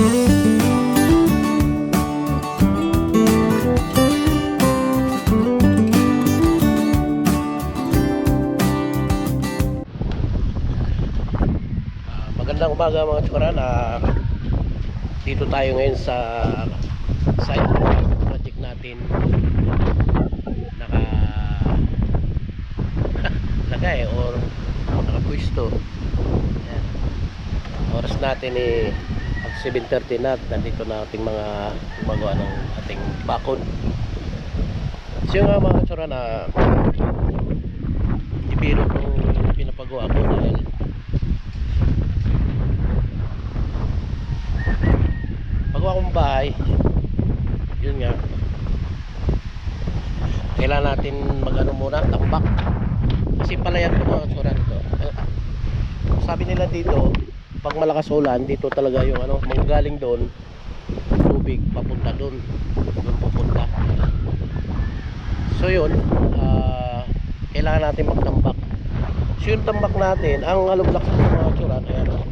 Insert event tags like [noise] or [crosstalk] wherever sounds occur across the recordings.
Ah, magandang umaga mga tsukaran Ah, dito tayo ngayon sa site project natin. Naka [laughs] lagay or nakapwisto. Oras natin eh 7.30 na nandito na ating mga gumagawa ng ating bakod. So yung nga mga tsukaran na ibiro kong pinapagawa ko dahil pagawa kong bahay yun nga kailangan natin mag ano muna tambak. Kasi palayan ko mga surat ito Eh, sabi nila dito pag malakas ulan dito talaga yung ano manggagaling doon tubig papunta doon. Doon pupunta so yun ah, kailangan natin magtambak. So yung tambak natin ang alublak sa mga surat ayan oh.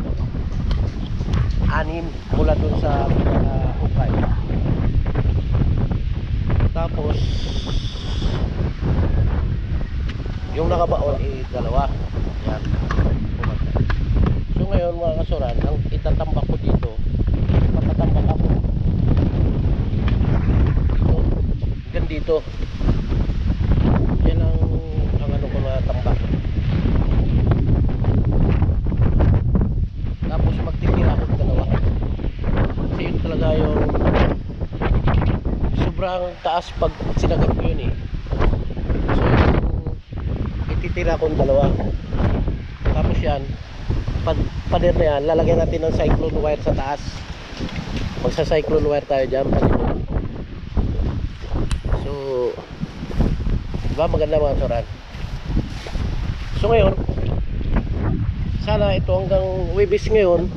Anim mula dun sa uh, hukay tapos yung nakabaon eh dalawa. Yan ngayon mga kasuran ang itatambak ko dito patatambak ako. Dito hanggang yan ang ang ano ko na tambak tapos magtitira ako dalawa. Kasi yun talaga yung sobrang taas pag sinagat ko yun eh. So ititira ko ng dalawa. Tapos yan pag pader na yan. Lalagyan natin ng cyclone wire sa taas. Magsa cyclone wire tayo dyan palikod so diba maganda mga surat so ngayon sana ito hanggang Webis ngayon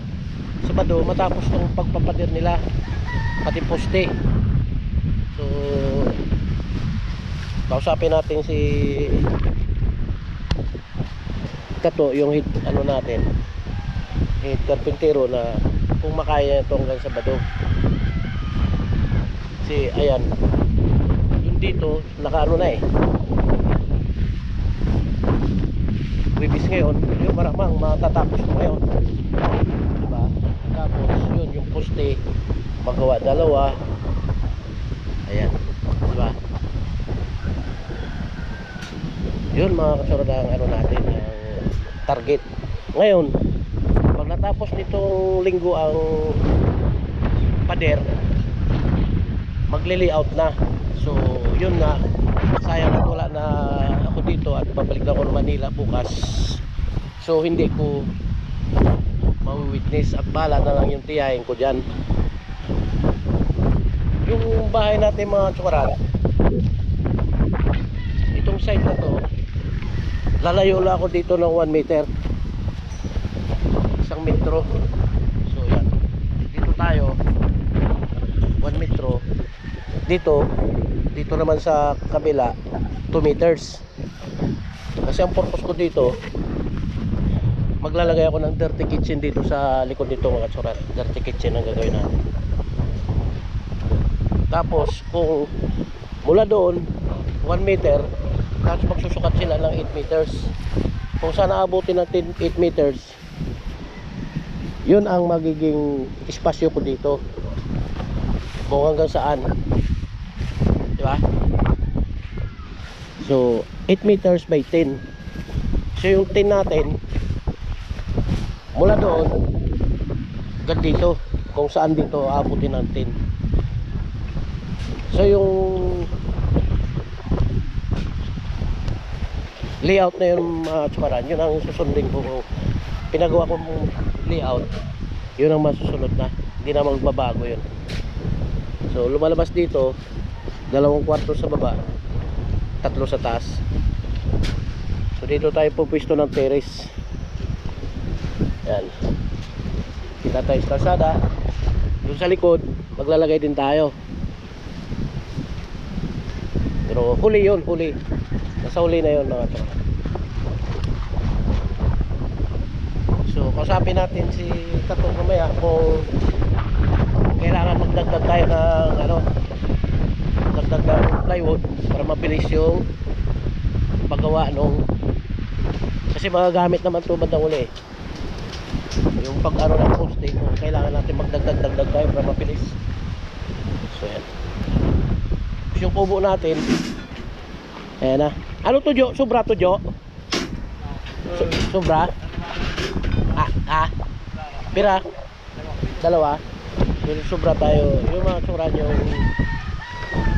Sabado matapos ng pagpapader nila pati poste. So kausapin natin si Kato yung hit, ano natin hit carpintero na kung makaya ito hanggang Sabado kasi ayan yung dito naka ano na eh Webis ngayon, yung maramang matatapos ngayon. Diba? Tapos yun, yung poste, magawa dalawa. Ayan. Diba? Yun mga kasurad ano natin, ang target. Ngayon, pag natapos nitong linggo ang pader, magli-layout na. So, yun na. Sayang at wala na ako dito at babalik na ako ng Manila bukas. So, hindi ko ma-witness at bala na lang yung tiyahin ko dyan. Yung bahay natin mga tsukaran, itong site na to, lalayo lang ako dito ng 1 meter. Isang metro. So, yan. Dito tayo, 1 metro. Dito, dito naman sa kabila 2 meters kasi ang purpose ko dito maglalagay ako ng dirty kitchen dito sa likod nito mga tsurat dirty kitchen ang gagawin natin tapos kung mula doon 1 meter tapos magsusukat sila ng 8 meters kung saan aabutin ng 10 8 meters yun ang magiging espasyo ko dito kung hanggang saan Di ba? So, 8 meters by 10. So, yung 10 natin, mula doon, hanggang dito, kung saan dito aabutin ng 10. So, yung layout na yun mga tsumaran, yun ang susundin ko. Pinagawa kong layout, yun ang masusunod na. Hindi na magbabago yun. So, lumalabas dito, dalawang kwarto sa baba tatlo sa taas. So dito tayo pupwisto ng terrace. Yan. Kita tayo sa kalsada. Doon sa likod maglalagay din tayo. Pero huli yun huli. Nasa huli na yun mga to so kausapin natin si Kato mamaya kung magdagdag tayo ng ano dagdag ng plywood para mabilis yung paggawa nung kasi mga gamit naman to bandang uli yung pag ano ng posting kung kailangan natin magdagdag dagdag tayo para mabilis so yan yung kubo natin ayan na ano to Jo? sobra to Jo? So- sobra? Ah pira? dalawa? Yung sobra tayo. Yung mga sobra nyo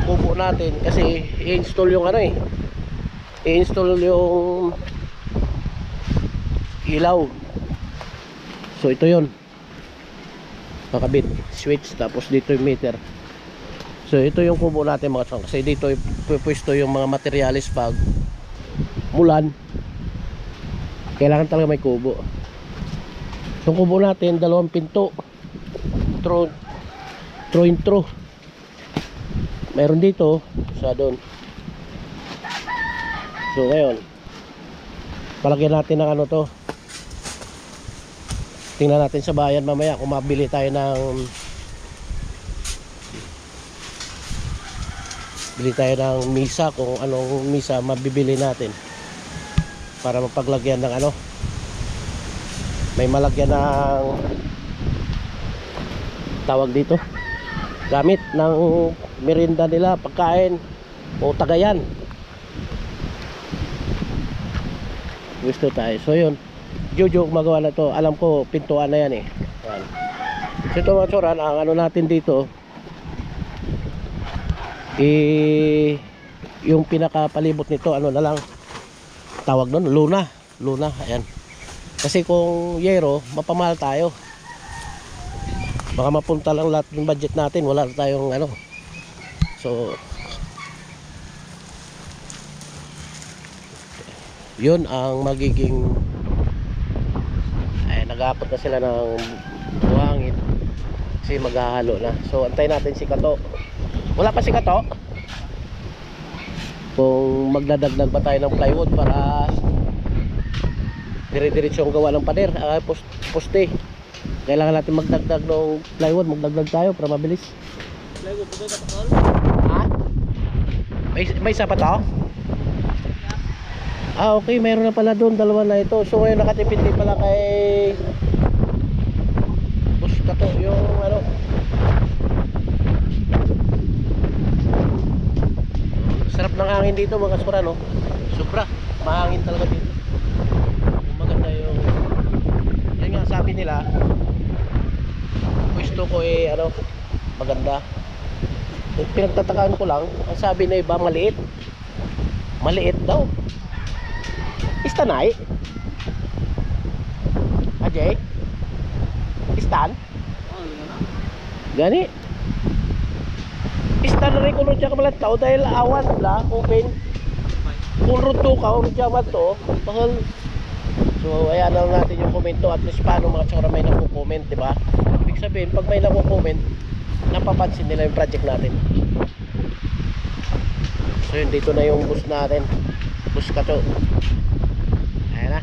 kubo natin kasi i-install yung ano eh. I-install yung ilaw. So ito yon nakabit switch tapos dito yung meter. So ito yung kubo natin mga chong. Kasi dito pwesto yung mga materialis pag mulan. Kailangan talaga may kubo yung kubo natin dalawang pinto. Through through and through meron dito sa doon. So ngayon palagyan natin ng ano to. Tingnan natin sa bayan mamaya kung mabili tayo ng bili tayo ng misa kung anong misa mabibili natin para mapaglagyan ng ano may malagyan ng tawag dito. Gamit ng merinda nila pagkain. O tagayan. Gusto tayo. So yun. Jojo gumagawa na to. Alam ko pintuan na yan eh. Yan. so ito mga tsoran ang ano natin dito eh yung pinakapalibot nito ano na lang tawag doon luna. Luna ayan kasi kung yero mapamahal tayo. Baka mapunta lang lahat ng budget natin wala tayong ano. So yun ang magiging ay nagapot na sila ng buhangin. Kasi maghahalo na. So antay natin si Kato. Wala pa si Kato? Kung magdadagdag pa tayo ng plywood para dire-diretso ang gawa ng pader uh, post, poste kailangan natin magdagdag ng plywood magdagdag tayo para mabilis ha? may, may isa pa? Ah, okay. Mayroon na pala doon. Dalawa na ito. So, ngayon nakatipid din pala kay... Ka to. Yung ano... Sarap ng hangin dito mga kasura, no? Sobra. Mahangin talaga dito. Yung Maganda yung... Yun nga sabi nila. Gusto ko eh, ano... Maganda. Yung pinagtatakaan ko lang, ang sabi na iba, maliit. Maliit daw. Istanay? Ajay? Istan? Gani? Istan rin kuno siya kamalat tao dahil awan la open. Kung ruto ka, kung siya man to, mahal. So, ayan lang natin yung komento at least paano mga tsura may naku-comment, di ba? Ibig sabihin, pag may naku-comment, napapansin nila yung project natin. So, yun, dito na yung bus natin. Bus ka to. Ayan na.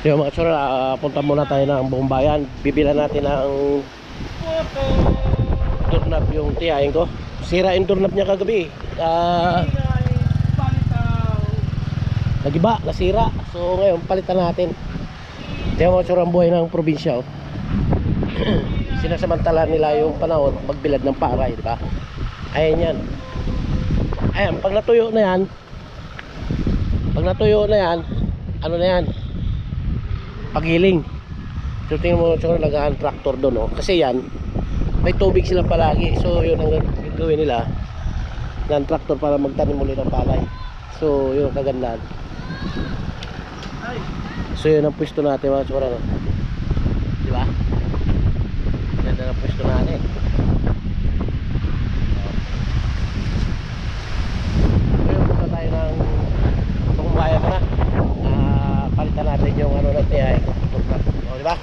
So mga tsura, ah, punta muna tayo ng buong bayan. Bibilan natin ng doorknob yung tiyahin ko. Sira yung doorknob niya kagabi. Ah, nagiba, nasira. So ngayon, palitan natin. Tiyan mga tsura ang buhay ng probinsya. Oh. [clears throat] Sinasamantala nila yung panahon, magbilad ng paray, di ba? Ayan yan. Ayan, pag natuyo na yan, pag natuyo na yan, ano na yan? Pagiling. So tingnan mo sa lagaan tractor doon, no? Kasi yan, may tubig sila palagi. So yun ang gagawin nila ng tractor para magtanim ulit ng palay. So yun kagandahan. So yun ang pwesto natin mga tsura no? Di ba? Yan na ang pwesto natin Ngayon punta tayo ng Tukumbaya mo na uh, ah, Palitan natin yung ano natin ay O di ba?